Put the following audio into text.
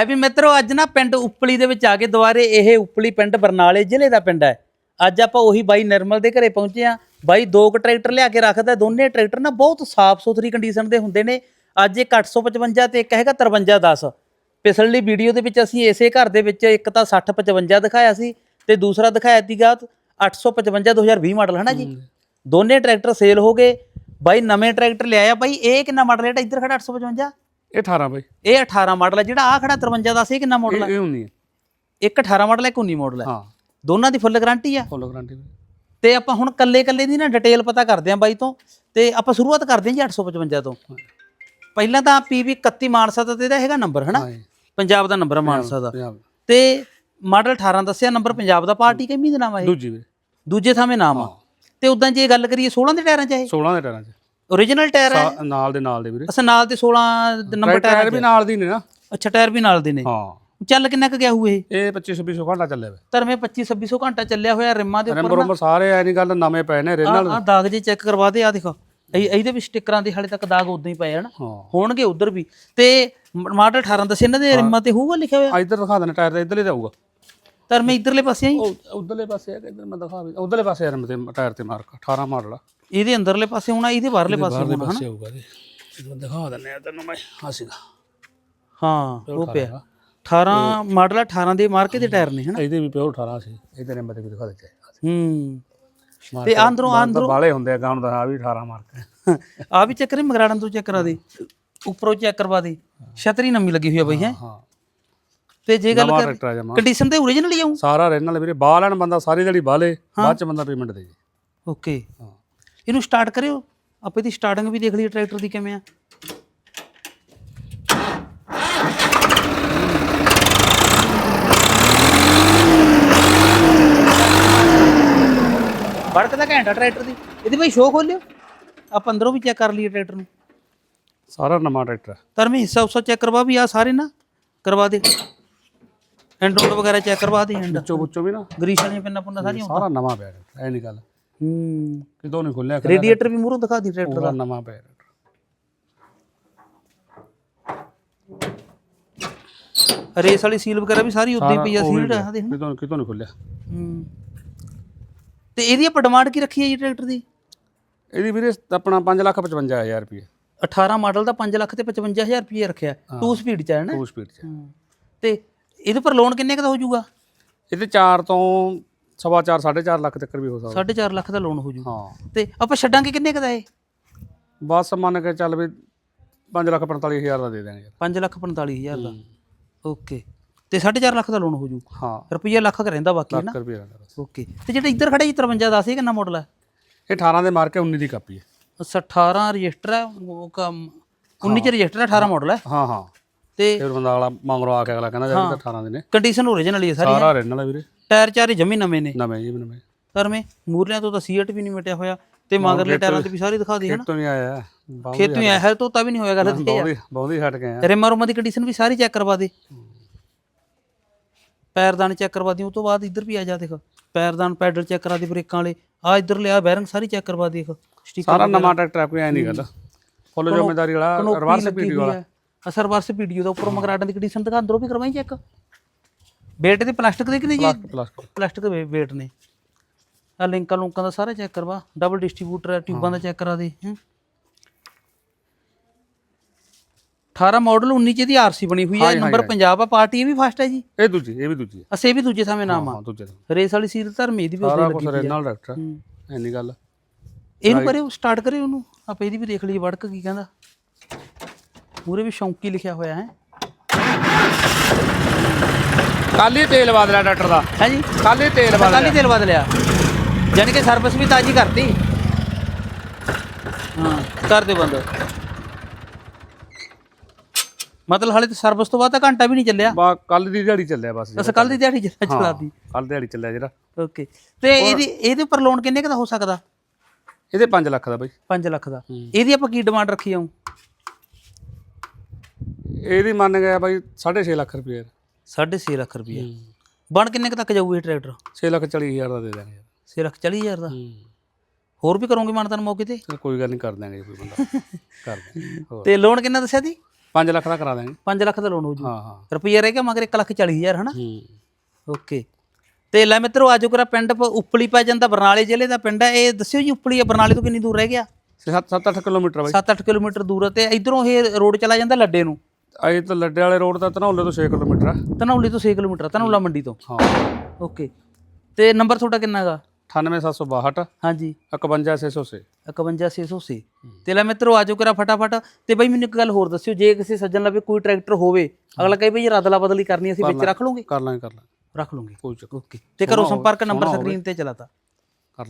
ਐ ਵੀ ਮਿੱਤਰੋ, ਅੱਜ ਨਾ ਪਿੰਡ ਉਪਲੀ ਦੇ ਵਿੱਚ ਆ ਕੇ ਦੁਬਾਰੇ ਇਹ ਉਪਲੀ ਪਿੰਡ ਬਰਨਾਲੇ ਜ਼ਿਲ੍ਹੇ ਦਾ ਪਿੰਡ ਹੈ। ਅੱਜ ਆਪਾਂ ਉਹੀ ਬਾਈ ਨਿਰਮਲ ਦੇ ਘਰੇ ਪਹੁੰਚੇ ਆ ਬਾਈ ਦੋ ਕੁ ਟਰੈਕਟਰ ਲਿਆ ਕੇ ਰੱਖਦਾ, ਦੋਨੇ ਟਰੈਕਟਰ ਨਾ ਬਹੁਤ ਸਾਫ਼ ਸੁਥਰੀ ਕੰਡੀਸ਼ਨ ਦੇ ਹੁੰਦੇ ਨੇ। ਅੱਜ ਇੱਕ 855 ਤੇ ਇੱਕ ਹੈਗਾ 5310 ਪਿਛਲੀ ਵੀਡੀਓ ਦੇ ਵਿੱਚ ਅਸੀਂ ਇਸੇ ਘਰ ਦੇ ਵਿੱਚ ਇੱਕ ਤਾਂ 6055 ਦਿਖਾਇਆ ਸੀ ਤੇ ਦੂਸਰਾ ਦਿਖਾਇਆ ਸੀਗਾ 855 2020 ਮਾਡਲ ਹੈ ਨਾ ਜੀ? ਦੋਨੇ ਟਰੈਕਟਰ ਸੇਲ ਹੋ ਗਏ। ਬਾਈ ਨਵੇਂ ਟਰੈਕਟਰ ਲਿਆਇਆ। ਬਾਈ ਇਹ ਕਿੰਨਾ ਮਾਡਲ ਹੈ? ਜਿਹੜਾ ਇੱਧਰ ਖੜਾ 855 ਇਹ 18 ਬਾਈ। ਇਹ 18 ਮਾਡਲ ਹੈ ਜਿਹੜਾ ਆ ਖੜਾ 53 ਦਾ ਸੀ ਕਿੰਨਾ ਮਾਡਲ ਇਹ ਹੈ ਹੈ। ਇੱਕ 18 ਮਾਡਲ ਹੈ ਇੱਕ 19 ਮਾਡਲ ਹੈ। ਹਾਂ। ਦੋਨਾਂ ਦੀ ਫੁੱਲ ਗਾਰੰਟੀ ਆ ਫੁੱਲ ਗਾਰੰਟੀ ਤੇ ਆਪਾਂ ਹੁਣ ਕੱਲੇ ਕੱਲੇ ਦੀ ਨਾ ਡਿਟੇਲ ਪਤਾ ਕਰਦੇ ਆਂ ਬਾਈ ਤੋਂ। ਤੇ ਆਪਾਂ ਸ਼ੁਰੂਆਤ ਕਰਦੇ ਆਂ ਜੀ 855 ਤੋਂ। ਪਹਿਲਾਂ ਤਾਂ ਪੀਵੀ 31 ਮਾਨਸਾ ਦਾ ਤੇ ਇਹਦਾ ਹੈਗਾ ਨੰਬਰ ਹਨਾ? ਹਾਂ ਜੀ। ਪੰਜਾਬ ਦਾ ਨੰਬਰ ਮਾਨਸਾ ਦਾ। ਪੰਜਾਬ। ਤੇ ਮਾਡਲ 18 ਦੱਸਿਆ ਨੰਬਰ ਪੰਜਾਬ ਦਾ ਪਾਰਟੀ ਕਿੰਨੀ ਦਾ ਨਾਮ ਆ ਇਹ? ਦੂਜੀ ਦੂਜੇ ਥਾਵੇਂ ਨਾਮ ਆ। ਤੇ ਉਦਾਂ ਜੇ ਗੱਲ ਕਰੀਏ 16 ਦੇ ਟਾਇਰਾਂ ਚ ਇਹ? 16 ਦੇ ਟਾਇਰਾਂ 'ਚ। ਓਰੀਜਨਲ ਟਾਇਰ ਹੈ? ਸਾ- ਨਾਲ ਦੇ ਨਾਲ ਦੇ ਵੀਰੇ। ਅਸਾਂ ਨਾਲ ਤੇ 16 ਦੇ ਨੰਬਰ ਟਾਇਰ ਟਾਇਰ ਵੀ ਨਾਲ ਦੀ ਨੇ ਨਾ। ਅੱਛਾ ਟਾਇਰ ਵੀ ਨਾਲ ਦੇ ਨੇ। ਹਾਂ। ਚੱਲ ਕਿੰਨਾ ਕੁ ਗਿਆ ਹੂ ਇਹ? ਇਹ 25 2600 ਘੰਟਾ ਚੱਲਿਆ ਵੇ। ਧਰਮੇ 25 2600 ਘੰਟਾ ਚੱਲਿਆ ਹੋਇਆ ਰਿਮਾਂ ਦੇ ਰੰਬਰ ਰੰਬਰ ਸਾਰੇ ਐ ਨਹੀਂ ਗੱਲ ਨਵੇਂ ਪਏ ਨੇ ਰੇ ਨਾਲ ਆ ਦਾਗ ਜੇ ਚੈੱਕ ਕਰਵਾ ਦੇ ਆ ਦੇਖੋ। ਇਹ ਇਹਦੇ ਵੀ ਸਟickਰਾਂ ਦੇ ਹਾਲੇ ਤੱਕ ਦਾਗ ਉਦਾਂ ਹੀ ਪਏ ਹਨ ਹਾਂ। ਹੋਣਗੇ ਉਧਰ ਵੀ। ਤੇ ਮਾਡਲ 18 ਦੱਸੇ ਇਹਨਾਂ ਦੇ ਰਿਮਾਂ ਤੇ ਹੋਊਗਾ ਲਿਖਿਆ ਹੋਇਆ? ਇੱਧਰ ਦਿਖਾ ਦੇਣਾ ਟਾਇਰ ਦਾ ਇੱਧਰਲੇ ਤੇ ਆਊਗਾ ਧਰਮੇ ਇਧਰਲੇ ਪਾਸੇ ਆਈ? ਉਹ ਉਧਰਲੇ ਪਾਸੇ ਆ ਕਿ ਇੱਧਰ ਮੈਂ ਦਿਖਾ ਵੀ ਉਧਰਲੇ ਪਾਸੇ ਆ ਤੇ ਟਾਇਰ ਤੇ ਮਾਰਕ 18 ਮਾਡਲ ਆ। ਇਹਦੇ ਅੰਦਰਲੇ ਪਾਸੇ ਹੋਣਾ ਇਹਦੇ ਬਾਹਰਲੇ ਪਾਸੇ ਹੋਣਾ ਪਾਸੇ ਇਹਨੂੰ ਦਿਖਾ ਦਿੰਨੇ ਆ ਤੈਨੂੰ ਮੈਂ ਆ ਸੀਗਾ। ਹਾਂ ਉਹ ਪਿਆ। 18 ਮਾਡਲ 18 ਦੇ ਮਾਰਕੇ ਦੇ ਟਾਇਰ ਨੇ ਹਨਾ? ਇਹਦੇ ਵੀ ਪਿਓਰ 18 ਸੀ। ਇਹਦੇ ਨੰਬਰ ਤੇ ਵੀ ਦਿਖਾ ਦਿੱਤੇ। ਹੂੰ। ਤੇ ਅੰਦਰੋਂ ਅੰਦਰੋਂ ਬਾਲੇ ਹੁੰਦੇ ਆ ਗਾਉਣ ਦਾ ਆ ਵੀ 18 ਮਾਰਕ ਆ ਵੀ ਚੈੱਕ ਕਰੀ ਮਗਰਾੜਨ ਤੋਂ ਚੈੱਕ ਕਰਾ ਦੇ। ਉੱਪਰੋਂ ਚੈੱਕ ਕਰਵਾ ਦੇ। ਛਤਰੀ ਨਵੀਂ ਲੱਗੀ ਹੋਈ ਆ ਬਈ ਹੈ ਹਾਂ। ਤੇ ਜੇ ਗੱਲ ਨਵਾਂ ਕਰ ਟਰੈਕਟਰ ਆ ਜਮਾ। ਕੰਡੀਸ਼ਨ ਤੇ ਓਰੀਜਨਲ ਹੀ ਆਉਂ ਸਾਰਾ ਰਹਿਣ ਵਾਲੇ ਵੀਰੇ ਬਾਹ ਲੈਣ ਬੰਦਾ ਸਾਰੀ ਦਿਹਾੜੀ ਬਾਲੇ ਬਾਅਦ ਚ ਬੰਦਾ ਪੇਮੈਂਟ ਦੇ ਜੀ। ਓਕੇ ਹਾਂ। ਇਹਨੂੰ ਸਟਾਰਟ ਕਰਿਓ। ਆਪਾਂ ਇਹਦੀ ਸਟਾਰਟਿੰਗ ਵੀ ਦੇਖ ਲਈਏ ਟਰੈਕਟਰ ਦੀ ਕਿਵੇਂ ਆ। ਬੜਕਦਾ ਘੰਟਾ ਟਰੈਕਟਰ ਦੀ। ਇਹਦੀ ਬਈ ਸ਼ੋਅ ਖੋਲਿਓ। ਆਪਾਂ ਅੰਦਰੋਂ ਵੀ ਚੈੱਕ ਕਰ ਲਈਏ ਟਰੈਕਟਰ ਨੂੰ। ਸਾਰਾ ਨਵਾਂ ਟਰੈਕਟਰ ਹੈ। ਧਰਮੀ ਹਿੱਸਾ ਉਸਾ ਚੈੱਕ ਕਰਵਾ ਵੀ ਆ ਸਾਰੇ ਨਾ। ਕਰਵਾ ਦੇ। ਐਂਡਰੋਡ ਵਗੈਰਾ ਚੈੱਕ ਕਰਵਾ ਦੇ ਐਂਡ ਵਿੱਚੋਂ ਵਿੱਚੋਂ ਵੀ ਨਾ। ਗਰੀਸ਼ ਵਾਲੀਆਂ ਪਿੰਨਾਂ ਪੁੰਨਾਂ ਸਾਰੀਆਂ ਸਾਰਾ ਨਵਾਂ ਪਿਆ ਐ ਨਹੀਂ ਗੱਲ। ਹੂੰ। ਕਿਤੋਂ ਨਹੀਂ ਖੁੱਲਿਆ ਰੇਡੀਏਟਰ ਵੀ ਮੂਹਰੋਂ ਦਿਖਾ ਦੀ ਟਰੈਕਟਰ ਪੂਰਾ ਨਵਾਂ ਪਿਆ ਰੇਸ ਵਾਲੀ ਸੀਲ ਵਗੈਰਾ ਵੀ ਸਾਰੀ ਉਦਾਂ ਪਈ ਆ ਸੀਲ ਆ ਦੇ ਕਿਤੋਂ ਕਿਤੋਂ ਨਹੀਂ ਖੁੱਲਿਆ। ਹੂੰ। ਤੇ ਇਹਦੀ ਆਪਾਂ ਡਿਮਾਂਡ ਕੀ ਰੱਖੀ ਹੈ ਜੀ ਟਰੈਕਟਰ ਦੀ? ਇਹਦੀ ਵੀਰੇ ਆਪਣਾ 5 ਲੱਖ 55000 ਰੁਪਏ। 18 ਮਾਡਲ ਦਾ 5 ਲੱਖ ਤੇ 55000 ਰੁਪਏ ਰੱਖਿਆ। 2 ਸਪੀਡ ਚ ਹੈ ਨਾ? 2 ਸਪੀਡ ਚ ਤੇ ਇਹਦੇ ਪਰ ਲੋਨ ਕਿੰਨੇ ਕੁ ਦਾ ਹੋ ਜਾਊਗਾ? ਇਹਦੇ 4 ਤੋਂ ਸਵਾ 4 4.5 ਲੱਖ ਤੱਕ ਵੀ ਹੋ ਸਕਦਾ। 4.5 ਲੱਖ ਦਾ ਲੋਨ ਹੋ ਜਾਊਗਾ ਹਾਂ। ਤੇ ਆਪਾਂ ਛੱਡਾਂਗੇ ਕਿੰਨੇ ਕੁ ਦਾ ਇਹ? ਬਸ ਮੰਨ ਕੇ ਚੱਲ ਵੀ 5 ਲੱਖ 45000 ਦਾ ਦੇ ਦੇਣਗੇ। ਯਾਰ 5 ਲੱਖ 45000 ਦਾ। ਓਕੇ। ਤੇ 4.5 ਲੱਖ ਦਾ ਲੋਨ ਹੋ ਜਾਊ। ਹਾਂ। ਰੁਪਈਆ ਲੱਖ ਕ ਰਹਿੰਦਾ ਬਾਕੀ ਨਾ? ਲੱਖ ਰੁਪਏ ਦਾ ਬਸ। ਓਕੇ। ਤੇ ਜਿਹੜਾ ਇੱਧਰ ਖੜਾ ਜੀ 53 ਦਾ ਸੀ ਕਿੰਨਾ ਮਾਡਲ ਹੈ ਇਹ 18 ਦੇ ਮਾਰ ਕੇ 19 ਦੀ ਕਾਪੀ ਹੈ। ਅੱਛਾ 18 ਰਜਿਸਟਰ ਹੈ ਉਹ ਕੰਮ 19 ਚ ਰਜਿਸਟਰ ਹੈ 18 ਮਾਡਲ ਹੈ? ਹਾਂ ਹਾਂ। ਤੇ ਫਿਰ ਬੰਦਾ ਅਗਲਾ ਮੰਗਰੋ ਆ ਕੇ ਅਗਲਾ ਕਹਿੰਦਾ ਤਾਂ 18 ਦੇ ਨੇ ਕੰਡੀਸ਼ਨ ਓਰੀਜਨਲ ਹੀ ਹੈ ਸਾਰੀ ਸਾਰਾ ਰਹਿਣ ਵਾਲਾ ਵੀਰੇ। ਟਾਇਰ ਚਾਰੇ ਜਮੀ ਨਵੇਂ ਨੇ। ਨਵੇਂ ਜੀ ਨਵੇਂ। ਕਰਮੇ ਮੂਰਲਿਆਂ ਤੋਂ ਤਾਂ ਸੀਟ ਵੀ ਨਹੀਂ ਮਿਟਿਆ ਹੋਇਆ ਤੇ ਮਗਰਲੇ ਟਾਇਰਾਂ ਤੇ ਵੀ ਸਾਰੀ ਦਿਖਾ ਦੇ ਹਨਾ? ਤੋਂ ਨਹੀਂ ਆਇਆ। ਖੇਤੋਂ ਆਇਆ ਹੈ ਤੋਤਾ ਵੀ ਨਹੀਂ ਹੋਇਆ ਗੱਲ ਤੇ ਬਹੁਤ ਬਹੁਤ ਹੀ ਹਟ ਗਏ ਆ। ਰਿਮਾ ਰੁਮਾ ਦੀ ਕੰਡੀਸ਼ਨ ਵੀ ਸਾਰੀ ਚੈੱਕ ਕਰਵਾ ਦੇ। ਪੈਰਦਾਨ ਚੈੱਕ ਕਰਵਾ ਦੀ ਉਹ ਤੋਂ ਬਾਅਦ ਇੱਧਰ ਵੀ ਆ ਜਾ ਦੇਖ। ਪੈਰਦਾਨ ਪੈਡਲ ਚੈੱਕ ਕਰਾ ਦੇ ਬ੍ਰੇਕਾਂ ਵਾਲੇ। ਆ ਇੱਧਰ ਲਿਆ ਬੈਰਿੰਗ ਸਾਰੀ ਚੈੱਕ ਕਰਵਾ ਦੇਖ। ਸਾਰਾ ਨਵਾਂ ਟਰੈਕਟਰ ਆ ਕੋਈ ਐ ਨਹੀਂ ਗੱਲ। ਫੁੱਲ ਜ਼ਿੰਮੇਵਾਰੀ ਵਾਲਾ ਰਿਵਰਸ ਪੀਡੀ ਵਾਲਾ। ਅਸਰ ਵਰਸ ਵੀਡੀਓ ਦਾ ਉੱਪਰ ਮਗਰਾਟਾਂ ਦੀ ਕੰਡੀਸ਼ਨ ਦਿਖਾ ਅੰਦਰੋਂ ਵੀ ਕਰਵਾਈ ਚੈੱਕ ਬੇਟ ਦੇ ਪਲਾਸਟਿਕ ਦੇ ਕਿ ਨਹੀਂ ਜੀ ਪਲੱਸ ਪਲਾਸਟਿਕ ਦੇ ਵੇਟ ਨੇ। ਆ ਲਿੰਕਾਂ ਲੁੰਕਾਂ ਦਾ ਸਾਰਾ ਚੈੱਕ ਕਰਵਾ ਡਬਲ ਡਿਸਟ੍ਰੀਬਿਊਟਰ ਹੈ ਟਿਊਬਾਂ ਦਾ ਚੈੱਕ ਕਰਾ ਦੇ ਹੈਂ। 18 ਮਾਡਲ 19 ਚ ਇਹਦੀ ਆਰਸੀ ਬਣੀ ਹੋਈ ਹੈ ਨੰਬਰ ਪੰਜਾਬ ਆ ਪਾਰਟੀ ਇਹ ਵੀ ਫਸਟ ਹੈ ਜੀ? ਇਹ ਦੂਜੀ ਇਹ ਵੀ ਦੂਜੀ ਹੈ ਅਸੇ ਵੀ ਦੂਜੇ ਥਾਵੇਂ ਨਾਮ ਆ। ਹਾਂ ਦੂਜੇ ਦਾ ਰੇਸ ਵਾਲੀ ਸੀਲ ਧਰਮੀ ਦੀ ਵੀ ਸਾਰਾ ਉਸੇ ਲੱਗੀ ਹੂੰ। ਐ ਨਹੀਂ ਗੱਲ। ਇਹਨੂੰ ਕਰਿਓ ਸਟਾਰਟ ਕਰਿਓ ਉਹਨੂੰ ਆਪਾਂ ਇਹਦੀ ਵੀ ਦੇਖ ਲਈਏ ਵੜਕ ਕੀ ਕਹਿੰਦਾ। ਪੂਰੇ ਵੀ ਸ਼ੌਂਕੀ ਲਿਖਿਆ ਹੋਇਆ ਹੈ। ਕੱਲ ਹੀ ਤੇਲ ਬਦਲਿਆ ਟਰੈਕਟਰ ਦਾ? ਹੈ ਜੀ। ਕੱਲ ਹੀ ਤੇਲ ਕੱਲ ਹੀ ਤੇਲ ਬਦਲਿਆ ਯਾਨੀ ਕਿ ਸਰਵਿਸ ਵੀ ਤਾਜੀ ਕਰਤੀ। ਹਾਂ ਕਰ ਦੇ ਬੰਦ। ਮਤਲਬ ਹਾਲੇ ਤਾਂ ਸਰਵਿਸ ਤੋਂ ਬਾਅਦ ਤਾਂ ਘੰਟਾ ਵੀ ਨਹੀਂ ਚੱਲਿਆ। ਬਾ ਕੱਲ ਦੀ ਦਿਹਾੜੀ ਚੱਲਿਆ ਬਸ ਬਸ ਕੱਲ ਦੀ ਦਿਹਾੜੀ ਚਲਾਤੀ ਕੱਲ ਦਿਹਾੜੀ ਚੱਲਿਆ ਜਿਹੜਾ। ਓਕੇ। ਤੇ ਇਹਦੀ ਇਹਦੇ ਉੱਪਰ ਲੋਨ ਕਿੰਨੇ ਕੁ ਦਾ ਹੋ ਸਕਦਾ? ਇਹਦੇ 5 ਲੱਖ ਦਾ ਬਾਈ। 5 ਲੱਖ ਦਾ। ਇਹਦੀ ਆਪਾਂ ਕੀ ਡਿਮਾਂਡ ਰੱਖੀ ਆਉਂ? ਇਹਦੀ ਮੰਨ ਗਿਆ ਬਾਈ 6.5 ਲੱਖ ਰੁਪਏ 6.5 ਲੱਖ ਰੁਪਏ ਬਣ ਕਿੰਨੇ ਕੁ ਤੱਕ ਜਾਊ ਇਹ ਟਰੈਕਟਰ? 6 ਲੱਖ 40 ਹਜ਼ਾਰ ਦਾ ਦੇ ਦਾਂਗੇ। ਯਾਰ 6 ਲੱਖ 40 ਹਜ਼ਾਰ ਦਾ? ਹੋਰ ਵੀ ਕਰੋਗੇ ਮਾਨਤਾਨ ਮੌਕੇ ਤੇ? ਕੋਈ ਗੱਲ ਨਹੀਂ ਕਰ ਦਾਂਗੇ ਕੋਈ ਬੰਦਾ। ਕਰ ਦਾਂਗੇ ਤੇ ਲੋਨ ਕਿੰਨਾ ਦੱਸਿਆ ਸੀ? 5 ਲੱਖ ਦਾ ਕਰਾ ਦਾਂਗੇ 5 ਲੱਖ ਦਾ ਲੋਨ ਹੋ ਜੂ। ਹਾਂ ਹਾਂ। ਰੁਪਈਆ ਰਹਿ ਗਿਆ ਮਗਰ 1 ਲੱਖ 40 ਹਜ਼ਾਰ ਹਨਾ? ਹੂੰ। ਓਕੇ। ਤੇ ਲੈ ਮਿੱਤਰੋ ਆਜੋ ਕਰਾ ਪਿੰਡ ਉਪਲੀ ਪੈ ਜਾਂਦਾ ਬਰਨਾਲੇ ਜ਼ਿਲ੍ਹੇ ਦਾ ਪਿੰਡ ਹੈ ਇਹ ਦੱਸਿਓ ਜੀ ਉਪਲੀ ਆ ਬਰਨਾਲੇ ਤੋਂ ਕਿੰਨੀ ਦੂਰ ਰਹਿ ਗਿਆ? 7-8 ਕਿਲੋਮੀਟਰ ਬਾਈ। 7-8 ਕਿਲੋਮੀਟਰ ਦੂਰ ਤੇ ਇਧਰੋਂ ਇਹ ਰੋਡ ਚਲਾ ਜਾਂਦਾ ਲੱਡੇ ਨੂੰ। ਅਜੇ ਤਾਂ ਲੱਡੇ ਵਾਲੇ ਰੋਡ ਦਾ ਧਨੌਲੇ ਤੋਂ 6 ਕਿਲੋਮੀਟਰ ਆ। ਧਨੌਲੀ ਤੋਂ 6 ਕਿਲੋਮੀਟਰ ਧਨੌਲਾ ਮੰਡੀ ਤੋਂ? ਹਾਂ। ਓਕੇ ਤੇ ਨੰਬਰ ਤੁਹਾਡਾ ਕਿੰਨਾ ਹੈਗਾ? 98762 ਹਾਂਜੀ। 51606 51680 ਤੇ ਲੈ ਮਿੱਤਰੋ ਆਜੋ ਕਰਾ ਫਟਾਫਟ। ਤੇ ਬਈ ਮੈਨੂੰ ਇੱਕ ਗੱਲ ਹੋਰ ਦੱਸਿਓ ਜੇ ਕਿਸੇ ਸੱਜਣ ਲਵੇ ਕੋਈ ਟਰੈਕਟਰ ਹੋਵੇ ਅਗਲਾ ਕਹੇ ਬਈ ਇਹ ਰਦਲਾ ਬਦਲੀ ਕਰਨੀ ਅਸੀਂ ਵਿੱਚ ਰੱਖ ਲਵਾਂਗੇ ਕਰ ਲਾਂਗੇ ਕਰ ਲਾਂਗੇ। ਰੱਖ ਲਵਾਂਗੇ ਕੋਈ ਚੱਕਰ ਓਕੇ ਤੇ ਕਰੋ ਸੰਪਰਕ ਨੰਬਰ ਸਕਰੀਨ ਤੇ ਚਲਾਤਾ।